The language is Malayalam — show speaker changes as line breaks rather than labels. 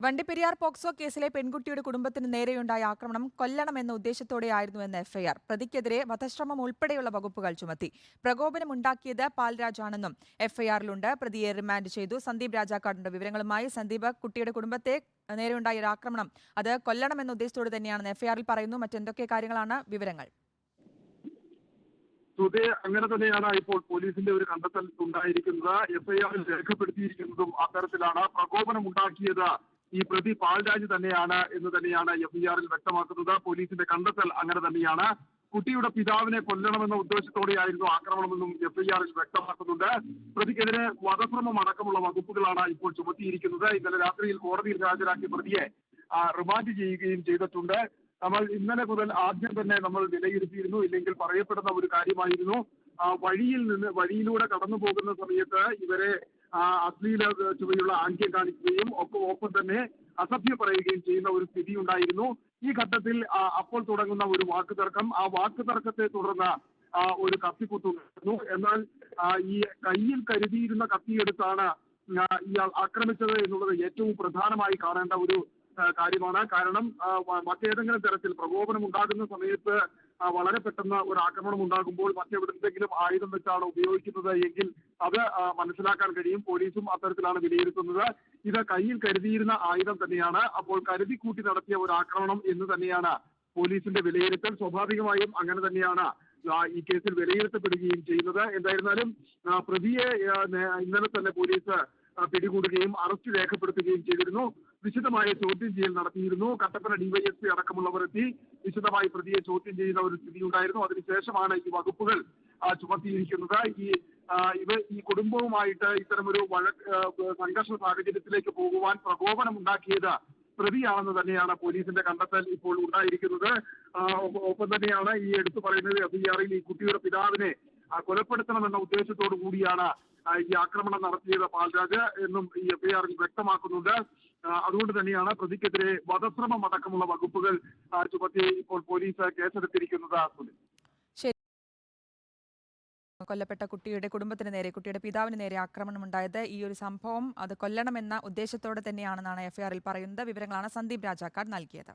വണ്ടിപ്പെരിയാർ പോക്സോ കേസിലെ പെൺകുട്ടിയുടെ കുടുംബത്തിന് നേരെയുണ്ടായ ആക്രമണം കൊല്ലണമെന്ന ഉദ്ദേശത്തോടെയായിരുന്നുവെന്ന് എഫ്ഐആർ. പ്രതിക്കെതിരെ വധശ്രമം ഉൾപ്പെടെയുള്ള വകുപ്പുകൾ ചുമത്തി. പ്രകോപനമുണ്ടാക്കിയത് പാൽരാജാണെന്നും എഫ്ഐആറിലുണ്ട്. പ്രതിയെ റിമാൻഡ് ചെയ്തു. സന്ദീപ് രാജാക്കാടിന്റെ വിവരങ്ങളുമായി സന്ദീപ് കുട്ടിയുടെ കുടുംബത്തെ നേരെയുണ്ടായ ഒരു ആക്രമണം. അത് കൊല്ലണമെന്ന ഉദ്ദേശത്തോടെ തന്നെയാണെന്ന് എഫ്ഐആറിൽ പറയുന്നു. മറ്റെന്തൊക്കെ കാര്യങ്ങളാണ് വിവരങ്ങൾ?
ശ്രുതി അങ്ങനെ തന്നെയാണ് ഇപ്പോൾ പോലീസിന്റെ ഒരു കണ്ടെത്തൽ ഉണ്ടായിരിക്കുന്നത്. എഫ്ഐആറിൽ രേഖപ്പെടുത്തിയിരിക്കുന്നതും അത്തരത്തിലാണ് പ്രകോപനം ഉണ്ടാക്കിയത് ഈ പ്രതി പാൽരാജ് തന്നെയാണ് എന്ന് തന്നെയാണ് എഫ് ഐ ആറിൽ വ്യക്തമാക്കുന്നത്. പോലീസിന്റെ കണ്ടെത്തൽ അങ്ങനെ തന്നെയാണ്. കുട്ടിയുടെ പിതാവിനെ കൊല്ലണമെന്ന ഉദ്ദേശത്തോടെയായിരുന്നു ആക്രമണമെന്നും എഫ് ഐ ആറിൽ വ്യക്തമാക്കുന്നുണ്ട്. പ്രതിക്കെതിരെ വധശ്രമം അടക്കമുള്ള വകുപ്പുകളാണ് ഇപ്പോൾ ചുമത്തിയിരിക്കുന്നത്. ഇന്നലെ രാത്രിയിൽ കോടതിയിൽ ഹാജരാക്കിയ പ്രതിയെ റിമാൻഡ് ചെയ്യുകയും ചെയ്തിട്ടുണ്ട്. നമ്മൾ ഇന്നലെ മുതൽ ആദ്യം തന്നെ നമ്മൾ വിലയിരുത്തിയിരുന്നു. ഇല്ലെങ്കിൽ പറയപ്പെടുന്ന ഒരു കാര്യമായിരുന്നു. വഴിയിൽ നിന്ന് വഴിയിലൂടെ കടന്നു പോകുന്ന സമയത്ത് ഇവരെ അശ്ലീല ചുവയുള്ള ആംഗ്യം കാണിക്കുകയും ഒക്കെ ഒപ്പം തന്നെ അസഭ്യ പറയുകയും ചെയ്യുന്ന ഒരു സ്ഥിതി ഉണ്ടായിരുന്നു. ഈ ഘട്ടത്തിൽ അപ്പോൾ തുടങ്ങുന്ന ഒരു വാക്ക് തർക്കം ആ വാക്ക് തർക്കത്തെ തുടർന്ന് ഒരു കത്തിക്കുത്തുണ്ടായിരുന്നു എന്നാൽ ഈ കയ്യിൽ കരുതിയിരുന്ന കത്തിയെടുത്താണ് ഇയാൾ ആക്രമിച്ചത് എന്നുള്ളത് ഏറ്റവും പ്രധാനമായി കാണേണ്ട ഒരു കാര്യമാണ്. കാരണം മറ്റേതെങ്കിലും തരത്തിൽ പ്രകോപനം ഉണ്ടാകുന്ന സമയത്ത് വളരെ പെട്ടെന്ന് ഒരു ആക്രമണം ഉണ്ടാകുമ്പോൾ മറ്റെവിടെന്തെങ്കിലും ആയുധം വെച്ചാണ് ഉപയോഗിക്കുന്നത് എങ്കിൽ അത് മനസ്സിലാക്കാൻ കഴിയും. പോലീസും അത്തരത്തിലാണ് വിലയിരുത്തുന്നത്. ഇത് കയ്യിൽ കരുതിയിരുന്ന ആയുധം തന്നെയാണ്. അപ്പോൾ കരുതി കൂട്ടി നടത്തിയ ഒരു ആക്രമണം എന്ന് തന്നെയാണ് പോലീസിന്റെ വിലയിരുത്തൽ. സ്വാഭാവികമായും അങ്ങനെ തന്നെയാണ് ഈ കേസിൽ വിലയിരുത്തപ്പെടുകയും ചെയ്യുന്നത്. എന്തായിരുന്നാലും പ്രതിയെ ഇന്നലെ തന്നെ പോലീസ് പിടികൂടുകയും അറസ്റ്റ് രേഖപ്പെടുത്തുകയും ചെയ്തിരുന്നു. വിശദമായ ചോദ്യം ചെയ്യൽ നടത്തിയിരുന്നു. കട്ടപ്പന ഡിവൈഎസ്പി അടക്കമുള്ളവർ എത്തി വിശദമായി പ്രതിയെ ചോദ്യം ചെയ്യുന്ന ഒരു സ്ഥിതി ഉണ്ടായിരുന്നു അതിനുശേഷമാണ് ഈ വകുപ്പുകൾ ചുമത്തിയിരിക്കുന്നത്. ഈ ഇവ ഈ കുടുംബവുമായിട്ട് ഇത്തരമൊരു വഴക്ക് സംഘർഷ സാഹചര്യത്തിലേക്ക് പോകുവാൻ പ്രകോപനം ഉണ്ടാക്കിയത് പ്രതിയാണെന്ന് തന്നെയാണ് പോലീസിന്റെ കണ്ടെത്തൽ ഇപ്പോൾ ഉണ്ടായിരിക്കുന്നത്. ഒപ്പം തന്നെയാണ് ഈ എടുത്തു പറയുന്നത് എഫ്ഐആറിൽ ഈ കുട്ടിയുടെ പിതാവിനെ കൊലപ്പെടുത്തണമെന്ന ഉദ്ദേശത്തോടു കൂടിയാണ് ഈ ആക്രമണം നടത്തിയത് പാൽരാജ് എന്നും ഈ എഫ്ഐആറിൽ വ്യക്തമാക്കുന്നുണ്ട്. അതുകൊണ്ട് തന്നെയാണ് പ്രതിക്കെതിരെ വധശ്രമം അടക്കമുള്ള വകുപ്പുകൾ ചുമത്തി ഇപ്പോൾ പോലീസ് കേസെടുത്തിരിക്കുന്നത്
കൊല്ലപ്പെട്ട കുട്ടിയുടെ കുടുംബത്തിന് നേരെ കുട്ടിയുടെ പിതാവിന് നേരെ ആക്രമണമുണ്ടായത് ഈ ഒരു സംഭവം അത് കൊല്ലണമെന്ന ഉദ്ദേശത്തോടെ തന്നെയാണെന്നാണ് എഫ്ഐആറിൽ പറയുന്നത്. വിവരങ്ങളാണ് സന്ദീപ് രാജാക്കാർ നൽകിയത്.